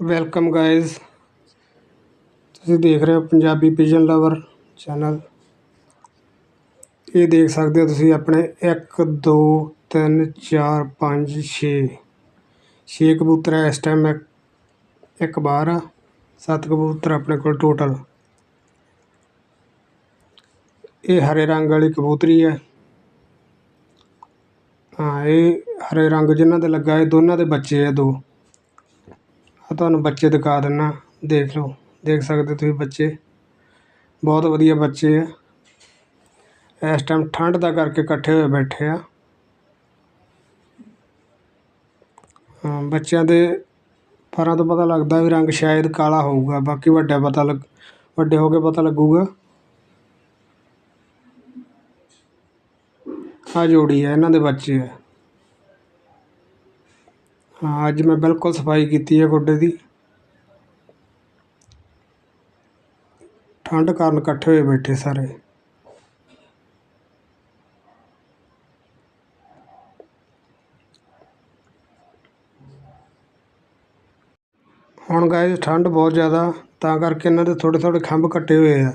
Welcome guys ਤੁਸੀਂ ਦੇਖ ਰਹੇ ਹੋ ਪੰਜਾਬੀ ਪਿਜਨ ਲਵਰ ਚੈਨਲ ਇਹ ਦੇਖ ਸਕਦੇ ਹੋ ਤੁਸੀਂ ਆਪਣੇ 1 2 3 4 5 6 ਛੇ ਕਬੂਤਰ ਹੈ ਇਸ ਟਾਈਮ ਇੱਕ ਇੱਕ ਬਾਹਰ ਆ। ਸੱਤ ਕਬੂਤਰ ਆਪਣੇ ਕੋਲ ਟੋਟਲ ਇਹ ਹਰੇ ਰੰਗ ਵਾਲੀ ਕਬੂਤਰੀ ਹੈ ਹਾਂ, ਇਹ ਹਰੇ ਰੰਗ ਜਿਨ੍ਹਾਂ ਦੇ ਲੱਗਾ, ਇਹ ਦੋਨਾਂ ਦੇ ਬੱਚੇ ਆ, ਦੋ। ਆ ਤੁਹਾਨੂੰ ਬੱਚੇ ਦਿਖਾ ਦਿੰਦਾ ਦੇਖ ਲਓ, ਦੇਖ ਸਕਦੇ ਤੁਸੀਂ ਬੱਚੇ। ਬਹੁਤ ਵਧੀਆ ਬੱਚੇ ਆ। ਇਸ ਟਾਈਮ ਠੰਡ ਦਾ ਕਰਕੇ ਇਕੱਠੇ ਹੋਏ ਬੈਠੇ ਆ। ਹਾਂ, ਬੱਚਿਆਂ ਦੇ ਪਰਾਂ ਤੋਂ ਪਤਾ ਲੱਗਦਾ ਵੀ ਰੰਗ ਸ਼ਾਇਦ ਕਾਲਾ ਹੋਊਗਾ, ਬਾਕੀ ਵੱਡਾ ਪਤਾ ਲੱਗ, ਵੱਡੇ ਹੋ ਕੇ ਪਤਾ ਲੱਗੂਗਾ। ਆ ਜੋੜੀ ਹੈ ਇਹਨਾਂ ਦੇ ਬੱਚੇ ਆ। ਹਾਂ, ਅੱਜ ਮੈਂ ਬਿਲਕੁਲ ਸਫ਼ਾਈ ਕੀਤੀ ਹੈ ਗੋਡੇ ਦੀ। ਠੰਡ ਕਾਰਨ ਇਕੱਠੇ ਹੋਏ ਬੈਠੇ ਸਾਰੇ। ਹੁਣ ਗਾਇਸ ਠੰਡ ਬਹੁਤ ਜ਼ਿਆਦਾ, ਤਾਂ ਕਰਕੇ ਇਹਨਾਂ ਦੇ ਥੋੜ੍ਹੇ ਥੋੜ੍ਹੇ ਖੰਭ ਕੱਟੇ ਹੋਏ ਆ।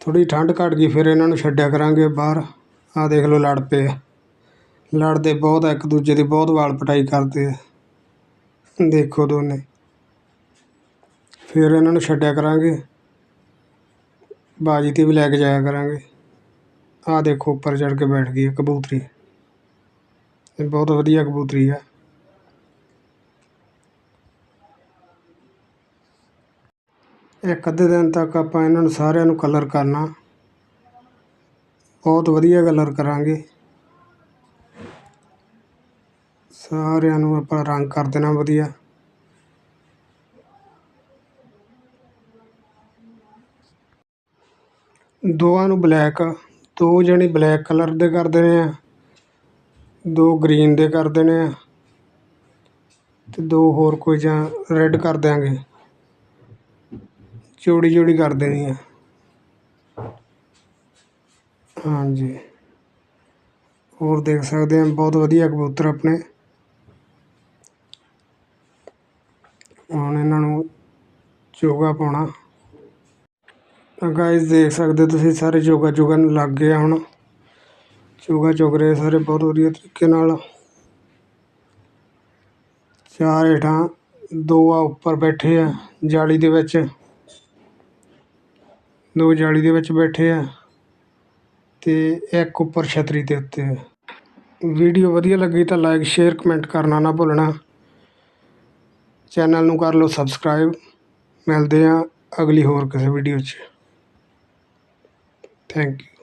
ਥੋੜ੍ਹੀ ਠੰਡ ਘੱਟ ਗਈ, ਫਿਰ ਇਹਨਾਂ ਨੂੰ ਛੱਡਿਆ ਕਰਾਂਗੇ ਬਾਹਰ। ਆਹ ਦੇਖ ਲਓ ਲੜ ਪਏ। ਲੜਦੇ ਬਹੁਤ ਆ ਇੱਕ ਦੂਜੇ ਦੀ, ਬਹੁਤ ਵਾਲ ਪਟਾਈ ਕਰਦੇ ਆ। ਦੇਖੋ ਦੋਨੇ। ਫਿਰ ਇਹਨਾਂ ਨੂੰ ਛੱਡਿਆ ਕਰਾਂਗੇ। ਬਾਜੀ 'ਤੇ ਵੀ ਲੈ ਕੇ ਜਾਇਆ ਕਰਾਂਗੇ। ਆਹ ਦੇਖੋ ਉੱਪਰ ਚੜ੍ਹ ਕੇ ਬੈਠ ਗਈ ਹੈ ਕਬੂਤਰੀ। ਇਹ ਬਹੁਤ ਵਧੀਆ ਕਬੂਤਰੀ ਆ। ਇੱਕ ਅੱਧੇ ਦਿਨ ਤੱਕ ਆਪਾਂ ਇਹਨਾਂ ਨੂੰ ਸਾਰਿਆਂ ਨੂੰ ਕਲਰ ਕਰਨਾ। ਬਹੁਤ ਵਧੀਆ ਕਲਰ ਕਰਾਂਗੇ। ਸਾਰਿਆਂ ਨੂੰ ਆਪਾਂ ਰੰਗ ਕਰ ਦੇਣਾ ਵਧੀਆ। ਦੋਵਾਂ ਨੂੰ ਬਲੈਕ ਦੋ ਜਣੇ ਬਲੈਕ ਕਲਰ ਦੇ ਕਰ ਦੇਣੇ ਆ, ਦੋ ਗ੍ਰੀਨ ਦੇ ਕਰ ਦੇਣੇ ਆ ਤੇ ਦੋ ਹੋਰ ਕੋਈ ਜਾਂ ਰੈੱਡ ਕਰ ਦਿਆਂਗੇ। ਜੋੜੀ ਜੋੜੀ ਕਰ ਦੇਣੀ ਆ। ਹਾਂਜੀ। ਹੋਰ ਦੇਖ ਸਕਦੇ ਆ, ਬਹੁਤ ਵਧੀਆ ਕਬੂਤਰ ਆਪਣੇ। ਹੁਣ ਇਹਨਾਂ ਨੂੰ ਚੋਗਾ ਪਾਉਣਾ। ਤਾਂ ਗਾਇਸ ਦੇਖ ਸਕਦੇ ਹੋ ਤੁਸੀਂ ਸਾਰੇ ਚੋਗਾ ਚੁਗਣ ਲੱਗ ਗਏ ਹੁਣ। ਚੋਗਾ ਚੁਗ ਰਹੇ ਸਾਰੇ ਬਹੁਤ ਵਧੀਆ ਤਰੀਕੇ ਨਾਲ। ਚਾਰ ਹੇਠਾਂ ਦੋ ਆ ਉੱਪਰ ਬੈਠੇ ਆ ਜਾਲੀ ਦੇ ਵਿੱਚ। ਦੋ ਜਾਲੀ ਦੇ ਵਿੱਚ ਬੈਠੇ ਆ ਤੇ ਇੱਕ ਉੱਪਰ ਛਤਰੀ ਦੇ ਉੱਤੇ। ਵੀਡੀਓ ਵਧੀਆ ਲੱਗੀ ਤਾਂ ਲਾਈਕ ਸ਼ੇਅਰ ਕਮੈਂਟ ਕਰਨਾ ਨਾ ਭੁੱਲਣਾ। ਚੈਨਲ ਨੂੰ ਕਰ ਲਓ ਸਬਸਕ੍ਰਾਈਬ। ਮਿਲਦੇ ਹਾਂ ਅਗਲੀ ਹੋਰ ਕਿਸੇ ਵੀਡੀਓ 'ਚ। Thank you